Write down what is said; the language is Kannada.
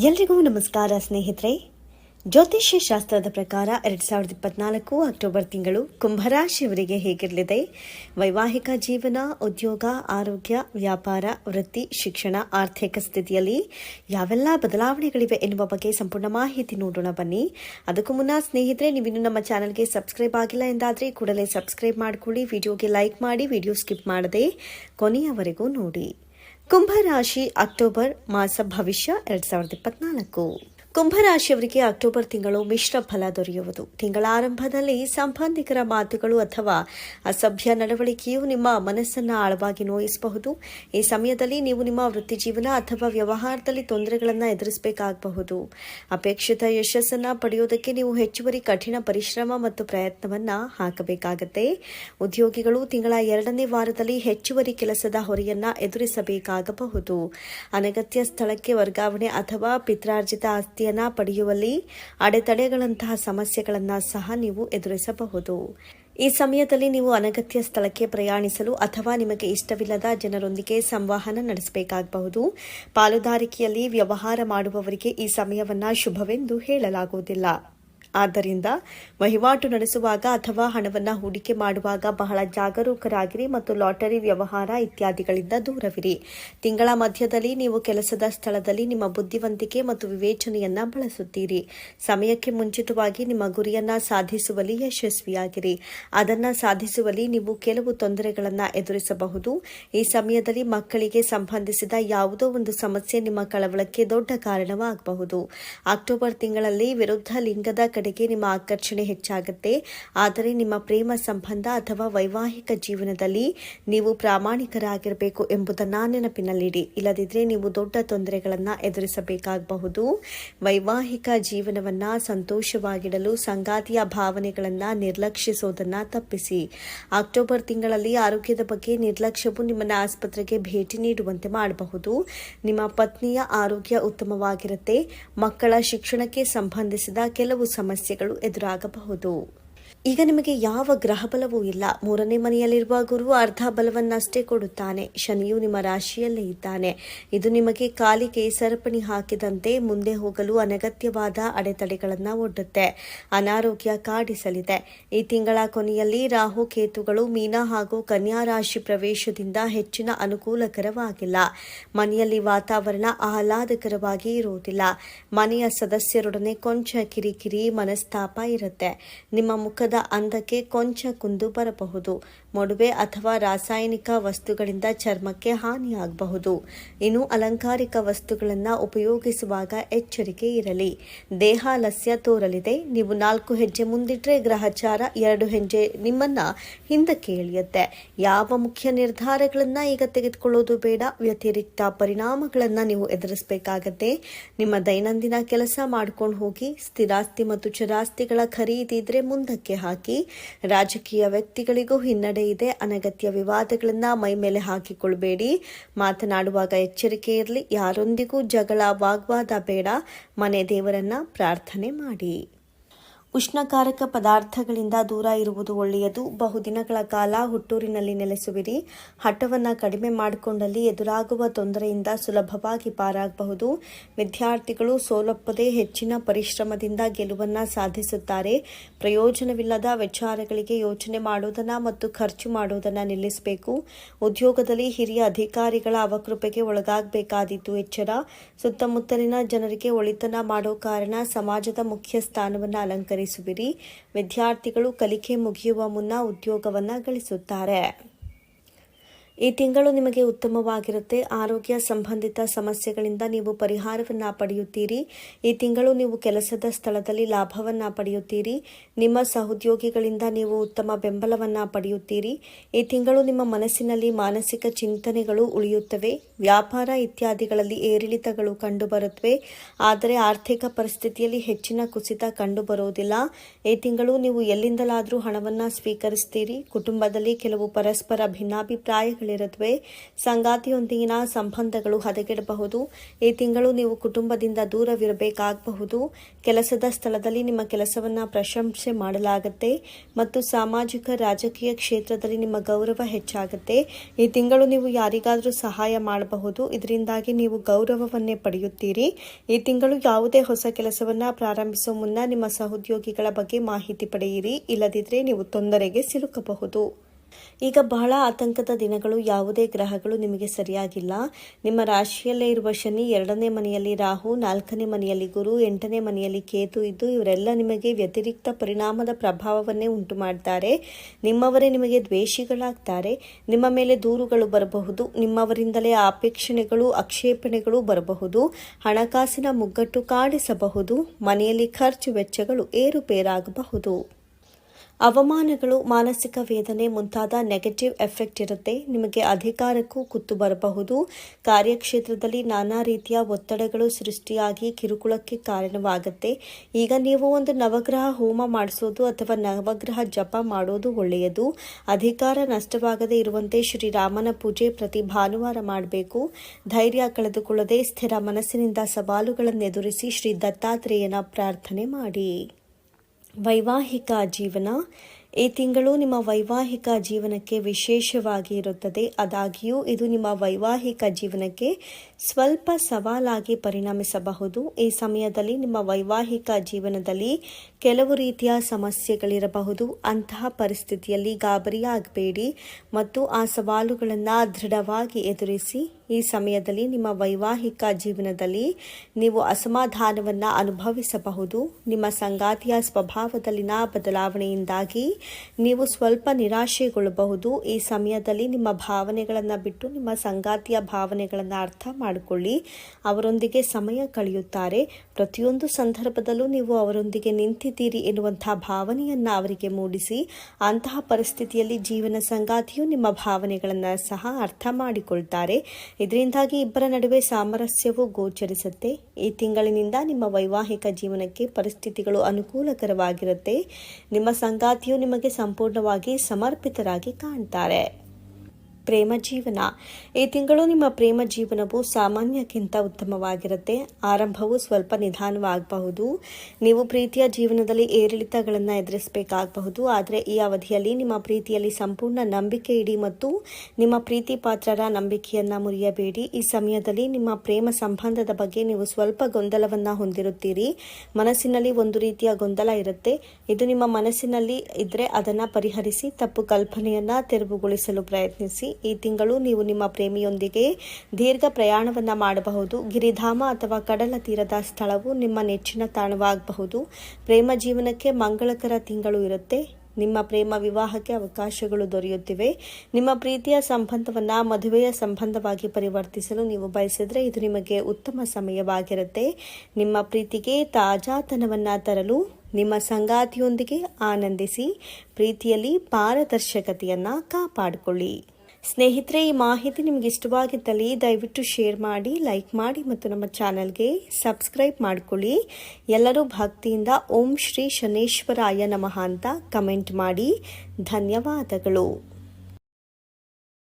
ಎಲ್ರಿಗೂ ನಮಸ್ಕಾರ, ಸ್ನೇಹಿತರೆ. ಜ್ಯೋತಿಷ್ಯ ಶಾಸ್ತ್ರದ ಪ್ರಕಾರ ಎರಡ್ ಸಾವಿರದ ಇಪ್ಪತ್ನಾಲ್ಕು ಅಕ್ಟೋಬರ್ ತಿಂಗಳು ಕುಂಭರಾಶಿಯವರಿಗೆ ಹೇಗಿರಲಿದೆ? ವೈವಾಹಿಕ ಜೀವನ, ಉದ್ಯೋಗ, ಆರೋಗ್ಯ, ವ್ಯಾಪಾರ, ವೃತ್ತಿ, ಶಿಕ್ಷಣ, ಆರ್ಥಿಕ ಸ್ಥಿತಿಯಲ್ಲಿ ಯಾವೆಲ್ಲ ಬದಲಾವಣೆಗಳಿವೆ ಎನ್ನುವ ಬಗ್ಗೆ ಸಂಪೂರ್ಣ ಮಾಹಿತಿ ನೋಡೋಣ ಬನ್ನಿ. ಅದಕ್ಕೂ ಮುನ್ನ ಸ್ನೇಹಿತರೆ ನೀವಿನ್ನು ನಮ್ಮ ಚಾನಲ್ಗೆ ಸಬ್ಸ್ಕ್ರೈಬ್ ಆಗಿಲ್ಲ ಎಂದಾದರೆ ಕೂಡಲೇ ಸಬ್ಸ್ಕ್ರೈಬ್ ಮಾಡಿಕೊಳ್ಳಿ, ವಿಡಿಯೋಗೆ ಲೈಕ್ ಮಾಡಿ, ವಿಡಿಯೋ ಸ್ಕಿಪ್ ಮಾಡದೆ ಕೊನೆಯವರೆಗೂ ನೋಡಿ. ಕುಂಭರಾಶಿ ಅಕ್ಟೋಬರ್ ಮಾಸ ಭವಿಷ್ಯ ಎರಡ್ ಸಾವಿರದ ಇಪ್ಪತ್ನಾಲ್ಕು. ಕುಂಭರಾಶಿಯವರಿಗೆ ಅಕ್ಟೋಬರ್ ತಿಂಗಳು ಮಿಶ್ರ ಫಲ ದೊರೆಯುವುದು. ತಿಂಗಳ ಆರಂಭದಲ್ಲಿ ಸಂಬಂಧಿಕರ ಮಾತುಗಳು ಅಥವಾ ಅಸಭ್ಯ ನಡವಳಿಕೆಯು ನಿಮ್ಮ ಮನಸ್ಸನ್ನು ಆಳವಾಗಿ ನೋಯಿಸಬಹುದು. ಈ ಸಮಯದಲ್ಲಿ ನೀವು ನಿಮ್ಮ ವೃತ್ತಿ ಜೀವನ ಅಥವಾ ವ್ಯವಹಾರದಲ್ಲಿ ತೊಂದರೆಗಳನ್ನು ಎದುರಿಸಬೇಕಾಗಬಹುದು. ಅಪೇಕ್ಷಿತ ಯಶಸ್ಸನ್ನು ಪಡೆಯುವುದಕ್ಕೆ ನೀವು ಹೆಚ್ಚುವರಿ ಕಠಿಣ ಪರಿಶ್ರಮ ಮತ್ತು ಪ್ರಯತ್ನವನ್ನು ಹಾಕಬೇಕಾಗತ್ತೆ. ಉದ್ಯೋಗಿಗಳು ತಿಂಗಳ ಎರಡನೇ ವಾರದಲ್ಲಿ ಹೆಚ್ಚುವರಿ ಕೆಲಸದ ಹೊರೆಯನ್ನ ಎದುರಿಸಬೇಕಾಗಬಹುದು. ಅನಗತ್ಯ ಸ್ಥಳಕ್ಕೆ ವರ್ಗಾವಣೆ ಅಥವಾ ಪಿತ್ರಾರ್ಜಿತ ಆಸ್ತಿಯನ್ನ ಪಡೆಯುವಲ್ಲಿ ಅಡೆತಡೆಗಳಂತಹ ಸಮಸ್ಯೆಗಳನ್ನು ಸಹ ನೀವು ಎದುರಿಸಬಹುದು. ಈ ಸಮಯದಲ್ಲಿ ನೀವು ಅನಗತ್ಯ ಸ್ಥಳಕ್ಕೆ ಪ್ರಯಾಣಿಸಲು ಅಥವಾ ನಿಮಗೆ ಇಷ್ಟವಿಲ್ಲದ ಜನರೊಂದಿಗೆ ಸಂವಹನ ನಡೆಸಬೇಕಾಗಬಹುದು. ಪಾಲುದಾರಿಕೆಯಲ್ಲಿ ವ್ಯವಹಾರ ಮಾಡುವವರಿಗೆ ಈ ಸಮಯವನ್ನು ಶುಭವೆಂದು ಹೇಳಲಾಗುವುದಿಲ್ಲ. ಆದ್ದರಿಂದ ವಹಿವಾಟು ನಡೆಸುವಾಗ ಅಥವಾ ಹಣವನ್ನು ಹೂಡಿಕೆ ಮಾಡುವಾಗ ಬಹಳ ಜಾಗರೂಕರಾಗಿರಿ ಮತ್ತು ಲಾಟರಿ ವ್ಯವಹಾರ ಇತ್ಯಾದಿಗಳಿಂದ ದೂರವಿರಿ. ತಿಂಗಳ ಮಧ್ಯದಲ್ಲಿ ನೀವು ಕೆಲಸದ ಸ್ಥಳದಲ್ಲಿ ನಿಮ್ಮ ಬುದ್ಧಿವಂತಿಕೆ ಮತ್ತು ವಿವೇಚನೆಯನ್ನ ಬಳಸುತ್ತೀರಿ. ಸಮಯಕ್ಕೆ ಮುಂಚಿತವಾಗಿ ನಿಮ್ಮ ಗುರಿಯನ್ನ ಸಾಧಿಸುವಲ್ಲಿ ಯಶಸ್ವಿಯಾಗಿರಿ. ಅದನ್ನ ಸಾಧಿಸುವಲ್ಲಿ ನೀವು ಕೆಲವು ತೊಂದರೆಗಳನ್ನು ಎದುರಿಸಬಹುದು. ಈ ಸಮಯದಲ್ಲಿ ಮಕ್ಕಳಿಗೆ ಸಂಬಂಧಿಸಿದ ಯಾವುದೋ ಒಂದು ಸಮಸ್ಯೆ ನಿಮ್ಮ ಕಳವಳಕ್ಕೆ ದೊಡ್ಡ ಕಾರಣವಾಗಬಹುದು. ಅಕ್ಟೋಬರ್ ತಿಂಗಳಲ್ಲಿ ವಿರುದ್ಧ ಲಿಂಗದ ಕಡೆಗೆ ನಿಮ್ಮ ಆಕರ್ಷಣೆ ಹೆಚ್ಚಾಗುತ್ತೆ. ಆದರೆ ನಿಮ್ಮ ಪ್ರೇಮ ಸಂಬಂಧ ಅಥವಾ ವೈವಾಹಿಕ ಜೀವನದಲ್ಲಿ ನೀವು ಪ್ರಾಮಾಣಿಕರಾಗಿರಬೇಕು ಎಂಬುದನ್ನ ನೆನಪಿನಲ್ಲಿಡಿ. ಇಲ್ಲದಿದ್ದರೆ ನೀವು ದೊಡ್ಡ ತೊಂದರೆಗಳನ್ನು ಎದುರಿಸಬೇಕಾಗಬಹುದು. ವೈವಾಹಿಕ ಜೀವನವನ್ನ ಸಂತೋಷವಾಗಿಡಲು ಸಂಗಾತಿಯ ಭಾವನೆಗಳನ್ನು ನಿರ್ಲಕ್ಷಿಸೋದನ್ನ ತಪ್ಪಿಸಿ. ಅಕ್ಟೋಬರ್ ತಿಂಗಳಲ್ಲಿ ಆರೋಗ್ಯದ ಬಗ್ಗೆ ನಿರ್ಲಕ್ಷ್ಯವು ನಿಮ್ಮನ್ನು ಆಸ್ಪತ್ರೆಗೆ ಭೇಟಿ ನೀಡುವಂತೆ ಮಾಡಬಹುದು. ನಿಮ್ಮ ಪತ್ನಿಯ ಆರೋಗ್ಯ ಉತ್ತಮವಾಗಿರುತ್ತೆ. ಮಕ್ಕಳ ಶಿಕ್ಷಣಕ್ಕೆ ಸಂಬಂಧಿಸಿದ ಕೆಲವು ಸಮಸ್ಯೆಗಳು ಎದುರಾಗಬಹುದು. ಈಗ ನಿಮಗೆ ಯಾವ ಗ್ರಹ ಬಲವೂ ಇಲ್ಲ. ಮೂರನೇ ಮನೆಯಲ್ಲಿರುವ ಗುರು ಅರ್ಧ ಬಲವನ್ನಷ್ಟೇ ಕೊಡುತ್ತಾನೆ. ಶನಿಯು ನಿಮ್ಮ ರಾಶಿಯಲ್ಲೇ ಇದ್ದಾನೆ. ಇದು ನಿಮಗೆ ಕಾಲಿಗೆ ಸರಪಣಿ ಹಾಕಿದಂತೆ ಮುಂದೆ ಹೋಗಲು ಅನಗತ್ಯವಾದ ಅಡೆತಡೆಗಳನ್ನು ಒಡ್ಡುತ್ತೆ. ಅನಾರೋಗ್ಯ ಕಾಡಿಸಲಿದೆ. ಈ ತಿಂಗಳ ಕೊನೆಯಲ್ಲಿ ರಾಹು ಕೇತುಗಳು ಮೀನ ಹಾಗೂ ಕನ್ಯಾ ರಾಶಿ ಪ್ರವೇಶದಿಂದ ಹೆಚ್ಚಿನ ಅನುಕೂಲಕರವಾಗಿಲ್ಲ. ಮನೆಯಲ್ಲಿ ವಾತಾವರಣ ಆಹ್ಲಾದಕರವಾಗಿ ಇರುವುದಿಲ್ಲ. ಮನೆಯ ಸದಸ್ಯರೊಡನೆ ಕೊಂಚ ಕಿರಿಕಿರಿ, ಮನಸ್ತಾಪ ಇರುತ್ತೆ. ನಿಮ್ಮ ಮುಖದ ಅಂದಕ್ಕೆ ಕೊಂಚ ಕುಂದು ಬರಬಹುದು. ಮೊಡವೆ ಅಥವಾ ರಾಸಾಯನಿಕ ವಸ್ತುಗಳಿಂದ ಚರ್ಮಕ್ಕೆ ಹಾನಿಯಾಗಬಹುದು. ಇನ್ನು ಅಲಂಕಾರಿಕ ವಸ್ತುಗಳನ್ನು ಉಪಯೋಗಿಸುವಾಗ ಎಚ್ಚರಿಕೆ ಇರಲಿ. ದೇಹ ಲಸ್ಯ ತೋರಲಿದೆ. ನೀವು ನಾಲ್ಕು ಹೆಜ್ಜೆ ಮುಂದಿಟ್ರೆ ಗ್ರಹಚಾರ ಎರಡು ಹೆಜ್ಜೆ ನಿಮ್ಮನ್ನ ಹಿಂದಕ್ಕೆ ಎಳೆಯುತ್ತೆ. ಯಾವ ಮುಖ್ಯ ನಿರ್ಧಾರಗಳನ್ನ ಈಗ ತೆಗೆದುಕೊಳ್ಳೋದು ಬೇಡ. ವ್ಯತಿರಿಕ್ತ ಪರಿಣಾಮಗಳನ್ನ ನೀವು ಎದುರಿಸಬೇಕಾಗತ್ತೆ. ನಿಮ್ಮ ದೈನಂದಿನ ಕೆಲಸ ಮಾಡ್ಕೊಂಡು ಹೋಗಿ, ಸ್ಥಿರಾಸ್ತಿ ಮತ್ತು ಚರಾಸ್ತಿಗಳ ಖರೀದಿ ಇದ್ರೆ ಮುಂದಕ್ಕೆ ಹಾಕಿ ರಾಜಕೀಯ ವ್ಯಕ್ತಿಗಳಿಗೂ ಹಿನ್ನಡೆ ಇದೆ. ಅನಗತ್ಯ ವಿವಾದಗಳನ್ನ ಮೈ ಮೇಲೆ ಹಾಕಿಕೊಳ್ಬೇಡಿ. ಮಾತನಾಡುವಾಗ ಎಚ್ಚರಿಕೆ ಇರಲಿ. ಯಾರೊಂದಿಗೂ ಜಗಳ, ವಾಗ್ವಾದ ಬೇಡ. ಮನೆ ದೇವರನ್ನ ಪ್ರಾರ್ಥನೆ ಮಾಡಿ. ಉಷ್ಣಕಾರಕ ಪದಾರ್ಥಗಳಿಂದ ದೂರ ಇರುವುದು ಒಳ್ಳೆಯದು. ಬಹುದಿನಗಳ ಕಾಲ ಹುಟ್ಟೂರಿನಲ್ಲಿ ನೆಲೆಸುವಿರಿ. ಹಠವನ್ನು ಕಡಿಮೆ ಮಾಡಿಕೊಂಡಲ್ಲಿ ಎದುರಾಗುವ ತೊಂದರೆಯಿಂದ ಸುಲಭವಾಗಿ ಪಾರಾಗಬಹುದು. ವಿದ್ಯಾರ್ಥಿಗಳು ಸೋಲೊಪ್ಪದೆ ಹೆಚ್ಚಿನ ಪರಿಶ್ರಮದಿಂದ ಗೆಲುವನ್ನು ಸಾಧಿಸುತ್ತಾರೆ. ಪ್ರಯೋಜನವಿಲ್ಲದ ವಿಚಾರಗಳಿಗೆ ಯೋಚನೆ ಮಾಡುವುದನ್ನು ಮತ್ತು ಖರ್ಚು ಮಾಡುವುದನ್ನು ನಿಲ್ಲಿಸಬೇಕು. ಉದ್ಯೋಗದಲ್ಲಿ ಹಿರಿಯ ಅಧಿಕಾರಿಗಳ ಅವಕೃಪೆಗೆ ಒಳಗಾಗಬೇಕಾದೀತು ಎಚ್ಚರ. ಸುತ್ತಮುತ್ತಲಿನ ಜನರಿಗೆ ಒಳಿತನ ಮಾಡೋ ಕಾರಣ ಸಮಾಜದ ಮುಖ್ಯ ಸ್ಥಾನವನ್ನು ಅಲಂಕರಿಸುವಿರಿ ವಿದ್ಯಾರ್ಥಿಗಳು ಕಲಿಕೆ ಮುಗಿಯುವ ಮುನ್ನ ಉದ್ಯೋಗವನ್ನು ಗಳಿಸುತ್ತಾರೆ. ಈ ತಿಂಗಳು ನಿಮಗೆ ಉತ್ತಮವಾಗಿರುತ್ತೆ. ಆರೋಗ್ಯ ಸಂಬಂಧಿತ ಸಮಸ್ಯೆಗಳಿಂದ ನೀವು ಪರಿಹಾರವನ್ನು ಪಡೆಯುತ್ತೀರಿ. ಈ ತಿಂಗಳು ನೀವು ಕೆಲಸದ ಸ್ಥಳದಲ್ಲಿ ಲಾಭವನ್ನು ಪಡೆಯುತ್ತೀರಿ. ನಿಮ್ಮ ಸಹೋದ್ಯೋಗಿಗಳಿಂದ ನೀವು ಉತ್ತಮ ಬೆಂಬಲವನ್ನು ಪಡೆಯುತ್ತೀರಿ. ಈ ತಿಂಗಳು ನಿಮ್ಮ ಮನಸ್ಸಿನಲ್ಲಿ ಮಾನಸಿಕ ಚಿಂತನೆಗಳು ಉಳಿಯುತ್ತವೆ. ವ್ಯಾಪಾರ ಇತ್ಯಾದಿಗಳಲ್ಲಿ ಏರಿಳಿತಗಳು ಕಂಡುಬರುತ್ತವೆ. ಆದರೆ ಆರ್ಥಿಕ ಪರಿಸ್ಥಿತಿಯಲ್ಲಿ ಹೆಚ್ಚಿನ ಕುಸಿತ ಕಂಡುಬರುವುದಿಲ್ಲ. ಈ ತಿಂಗಳು ನೀವು ಎಲ್ಲಿಂದಲಾದರೂ ಹಣವನ್ನು ಸ್ವೀಕರಿಸ್ತೀರಿ. ಕುಟುಂಬದಲ್ಲಿ ಕೆಲವು ಪರಸ್ಪರ ಭಿನ್ನಾಭಿಪ್ರಾಯಗಳು ಯೋಗಗಳಿರುತ್ತವೆ ಸಂಗಾತಿಯೊಂದಿಗಿನ ಸಂಬಂಧಗಳು ಹದಗೆಡಬಹುದು. ಈ ತಿಂಗಳು ನೀವು ಕುಟುಂಬದಿಂದ ದೂರವಿರಬೇಕಾಗಬಹುದು. ಕೆಲಸದ ಸ್ಥಳದಲ್ಲಿ ನಿಮ್ಮ ಕೆಲಸವನ್ನು ಪ್ರಶಂಸೆ ಮಾಡಲಾಗುತ್ತೆ ಮತ್ತು ಸಾಮಾಜಿಕ, ರಾಜಕೀಯ ಕ್ಷೇತ್ರದಲ್ಲಿ ನಿಮ್ಮ ಗೌರವ ಹೆಚ್ಚಾಗುತ್ತೆ. ಈ ತಿಂಗಳು ನೀವು ಯಾರಿಗಾದರೂ ಸಹಾಯ ಮಾಡಬಹುದು. ಇದರಿಂದಾಗಿ ನೀವು ಗೌರವವನ್ನೇ ಪಡೆಯುತ್ತೀರಿ. ಈ ತಿಂಗಳು ಯಾವುದೇ ಹೊಸ ಕೆಲಸವನ್ನು ಪ್ರಾರಂಭಿಸುವ ಮುನ್ನ ನಿಮ್ಮ ಸಹೋದ್ಯೋಗಿಗಳ ಬಗ್ಗೆ ಮಾಹಿತಿ ಪಡೆಯಿರಿ. ಇಲ್ಲದಿದ್ದರೆ ನೀವು ತೊಂದರೆಗೆ ಸಿಲುಕಬಹುದು. ಈಗ ಬಹಳ ಆತಂಕದ ದಿನಗಳು, ಯಾವುದೇ ಗ್ರಹಗಳು ನಿಮಗೆ ಸರಿಯಾಗಿಲ್ಲ. ನಿಮ್ಮ ರಾಶಿಯಲ್ಲೇ ಇರುವ ಶನಿ ಎರಡನೇ ಮನೆಯಲ್ಲಿ ರಾಹು, ನಾಲ್ಕನೇ ಮನೆಯಲ್ಲಿ ಗುರು, ಎಂಟನೇ ಮನೆಯಲ್ಲಿ ಕೇತು ಇದ್ದು ಇವರೆಲ್ಲ ನಿಮಗೆ ವ್ಯತಿರಿಕ್ತ ಪರಿಣಾಮದ ಪ್ರಭಾವವನ್ನೇ ಉಂಟು ಮಾಡ್ತಾರೆ ನಿಮ್ಮವರೇ ನಿಮಗೆ ದ್ವೇಷಿಗಳಾಗ್ತಾರೆ. ನಿಮ್ಮ ಮೇಲೆ ದೂರುಗಳು ಬರಬಹುದು. ನಿಮ್ಮವರಿಂದಲೇ ಆಪೇಕ್ಷಣೆಗಳು ಆಕ್ಷೇಪಣೆಗಳು ಬರಬಹುದು. ಹಣಕಾಸಿನ ಮುಗ್ಗಟ್ಟು ಕಾಡಿಸಬಹುದು ಮನೆಯಲ್ಲಿ ಖರ್ಚು ವೆಚ್ಚಗಳು ಏರುಪೇರಾಗಬಹುದು. ಅವಮಾನಗಳು, ಮಾನಸಿಕ ವೇದನೆ ಮುಂತಾದ ನೆಗೆಟಿವ್ ಎಫೆಕ್ಟ್ ಇರುತ್ತೆ. ನಿಮಗೆ ಅಧಿಕಾರಕ್ಕೂ ಕುತ್ತು ಬರಬಹುದು. ಕಾರ್ಯಕ್ಷೇತ್ರದಲ್ಲಿ ನಾನಾ ರೀತಿಯ ಒತ್ತಡಗಳು ಸೃಷ್ಟಿಯಾಗಿ ಕಿರುಕುಳಕ್ಕೆ ಕಾರಣವಾಗುತ್ತೆ. ಈಗ ನೀವು ಒಂದು ನವಗ್ರಹ ಹೋಮ ಮಾಡಿಸೋದು ಅಥವಾ ನವಗ್ರಹ ಜಪ ಮಾಡೋದು ಒಳ್ಳೆಯದು. ಅಧಿಕಾರ ನಷ್ಟವಾಗದೇ ಇರುವಂತೆ ಶ್ರೀರಾಮನ ಪೂಜೆ ಪ್ರತಿ ಭಾನುವಾರ ಮಾಡಬೇಕು. ಧೈರ್ಯ ಕಳೆದುಕೊಳ್ಳದೆ ಸ್ಥಿರ ಮನಸ್ಸಿನಿಂದ ಸವಾಲುಗಳನ್ನು ಎದುರಿಸಿ ಶ್ರೀ ದತ್ತಾತ್ರೇಯನ ಪ್ರಾರ್ಥನೆ ಮಾಡಿ. ವೈವಾಹಿಕ ಜೀವನ ಈ ತಿಂಗಳು ನಿಮ್ಮ ವೈವಾಹಿಕ ಜೀವನಕ್ಕೆ ವಿಶೇಷವಾಗಿ ಇರುತ್ತದೆ. ಆದಾಗ್ಯೂ, ಇದು ನಿಮ್ಮ ವೈವಾಹಿಕ ಜೀವನಕ್ಕೆ ಸ್ವಲ್ಪ ಸವಾಲಾಗಿ ಪರಿಣಮಿಸಬಹುದು. ಈ ಸಮಯದಲ್ಲಿ ನಿಮ್ಮ ವೈವಾಹಿಕ ಜೀವನದಲ್ಲಿ ಕೆಲವು ರೀತಿಯ ಸಮಸ್ಯೆಗಳಿರಬಹುದು. ಅಂತಹ ಪರಿಸ್ಥಿತಿಯಲ್ಲಿ ಗಾಬರಿಯಾಗಬೇಡಿ ಮತ್ತು ಆ ಸವಾಲುಗಳನ್ನು ದೃಢವಾಗಿ ಎದುರಿಸಿ. ಈ ಸಮಯದಲ್ಲಿ ನಿಮ್ಮ ವೈವಾಹಿಕ ಜೀವನದಲ್ಲಿ ನೀವು ಅಸಮಾಧಾನವನ್ನು ಅನುಭವಿಸಬಹುದು. ನಿಮ್ಮ ಸಂಗಾತಿಯ ಸ್ವಭಾವದಲ್ಲಿನ ಬದಲಾವಣೆಯಿಂದಾಗಿ ನೀವು ಸ್ವಲ್ಪ ನಿರಾಶೆಗೊಳ್ಳಬಹುದು. ಈ ಸಮಯದಲ್ಲಿ ನಿಮ್ಮ ಭಾವನೆಗಳನ್ನು ಬಿಟ್ಟು ನಿಮ್ಮ ಸಂಗಾತಿಯ ಭಾವನೆಗಳನ್ನು ಅರ್ಥ ಮಾಡಿಕೊಳ್ಳಿ. ಅವರೊಂದಿಗೆ ಸಮಯ ಕಳೆಯುತ್ತಾರೆ. ಪ್ರತಿಯೊಂದು ಸಂದರ್ಭದಲ್ಲೂ ನೀವು ಅವರೊಂದಿಗೆ ನಿಂತಿದ್ದೀರಿ ಎನ್ನುವಂತಹ ಭಾವನೆಯನ್ನು ಅವರಿಗೆ ಮೂಡಿಸಿ, ಅಂತಹ ಪರಿಸ್ಥಿತಿಯಲ್ಲಿ ಜೀವನ ಸಂಗಾತಿಯು ನಿಮ್ಮ ಭಾವನೆಗಳನ್ನು ಸಹ ಅರ್ಥ ಮಾಡಿಕೊಳ್ತಾರೆ. ಇದರಿಂದಾಗಿ ಇಬ್ಬರ ನಡುವೆ ಸಾಮರಸ್ಯವು ಗೋಚರಿಸುತ್ತೆ. ಈ ತಿಂಗಳಿನಿಂದ ನಿಮ್ಮ ವೈವಾಹಿಕ ಜೀವನಕ್ಕೆ ಪರಿಸ್ಥಿತಿಗಳು ಅನುಕೂಲಕರವಾಗಿರುತ್ತೆ. ನಿಮ್ಮ ಸಂಗಾತಿಯು ನಿಮಗೆ ಸಂಪೂರ್ಣವಾಗಿ ಸಮರ್ಪಿತರಾಗಿ ಕಾಣ್ತಾರೆ. ಪ್ರೇಮ ಜೀವನ. ಈ ತಿಂಗಳು ನಿಮ್ಮ ಪ್ರೇಮ ಜೀವನವು ಸಾಮಾನ್ಯಕ್ಕಿಂತ ಉತ್ತಮವಾಗಿರುತ್ತೆ. ಆರಂಭವು ಸ್ವಲ್ಪ ನಿಧಾನವಾಗಬಹುದು. ನೀವು ಪ್ರೀತಿಯ ಜೀವನದಲ್ಲಿ ಏರಿಳಿತಗಳನ್ನು ಎದುರಿಸಬೇಕಾಗಬಹುದು. ಆದರೆ ಈ ಅವಧಿಯಲ್ಲಿ ನಿಮ್ಮ ಪ್ರೀತಿಯಲ್ಲಿ ಸಂಪೂರ್ಣ ನಂಬಿಕೆ ಇಡಿ ಮತ್ತು ನಿಮ್ಮ ಪ್ರೀತಿ ಪಾತ್ರರ ನಂಬಿಕೆಯನ್ನು ಮುರಿಯಬೇಡಿ. ಈ ಸಮಯದಲ್ಲಿ ನಿಮ್ಮ ಪ್ರೇಮ ಸಂಬಂಧದ ಬಗ್ಗೆ ನೀವು ಸ್ವಲ್ಪ ಗೊಂದಲವನ್ನು ಹೊಂದಿರುತ್ತೀರಿ. ಮನಸ್ಸಿನಲ್ಲಿ ಒಂದು ರೀತಿಯ ಗೊಂದಲ ಇರುತ್ತೆ. ಇದು ನಿಮ್ಮ ಮನಸ್ಸಿನಲ್ಲಿ ಇದ್ದರೆ ಅದನ್ನು ಪರಿಹರಿಸಿ ತಪ್ಪು ಕಲ್ಪನೆಯನ್ನು ತೆರವುಗೊಳಿಸಲು ಪ್ರಯತ್ನಿಸಿ. ಈ ತಿಂಗಳು ನೀವು ನಿಮ್ಮ ಪ್ರೇಮಿಯೊಂದಿಗೆ ದೀರ್ಘ ಪ್ರಯಾಣವನ್ನು ಮಾಡಬಹುದು. ಗಿರಿಧಾಮ ಅಥವಾ ಕಡಲ ತೀರದ ಸ್ಥಳವು ನಿಮ್ಮ ನೆಚ್ಚಿನ ತಾಣವಾಗಬಹುದು. ಪ್ರೇಮ ಜೀವನಕ್ಕೆ ಮಂಗಳಕರ ತಿಂಗಳು ಇರುತ್ತೆ. ನಿಮ್ಮ ಪ್ರೇಮ ವಿವಾಹಕ್ಕೆ ಅವಕಾಶಗಳು ದೊರೆಯುತ್ತಿವೆ. ನಿಮ್ಮ ಪ್ರೀತಿಯ ಸಂಬಂಧವನ್ನು ಮದುವೆಯ ಸಂಬಂಧವಾಗಿ ಪರಿವರ್ತಿಸಲು ನೀವು ಬಯಸಿದರೆ ಇದು ನಿಮಗೆ ಉತ್ತಮ ಸಮಯವಾಗಿರುತ್ತೆ. ನಿಮ್ಮ ಪ್ರೀತಿಗೆ ತಾಜಾತನವನ್ನು ತರಲು ನಿಮ್ಮ ಸಂಗಾತಿಯೊಂದಿಗೆ ಆನಂದಿಸಿ, ಪ್ರೀತಿಯಲ್ಲಿ ಪಾರದರ್ಶಕತೆಯನ್ನು ಕಾಪಾಡಿಕೊಳ್ಳಿ. ಸ್ನೇಹಿತರೆ, ಈ ಮಾಹಿತಿ ನಿಮಗೆ ಇಷ್ಟವಾಗಿದ್ದಲ್ಲಿ ದಯವಿಟ್ಟು ಶೇರ್ ಮಾಡಿ, ಲೈಕ್ ಮಾಡಿ ಮತ್ತು ನಮ್ಮ ಚಾನಲ್ಗೆ ಸಬ್ಸ್ಕ್ರೈಬ್ ಮಾಡಿಕೊಳ್ಳಿ. ಎಲ್ಲರೂ ಭಕ್ತಿಯಿಂದ ಓಂ ಶ್ರೀ ಶನೇಶ್ವರಾಯ ನಮಃ ಅಂತ ಕಮೆಂಟ್ ಮಾಡಿ. ಧನ್ಯವಾದಗಳು.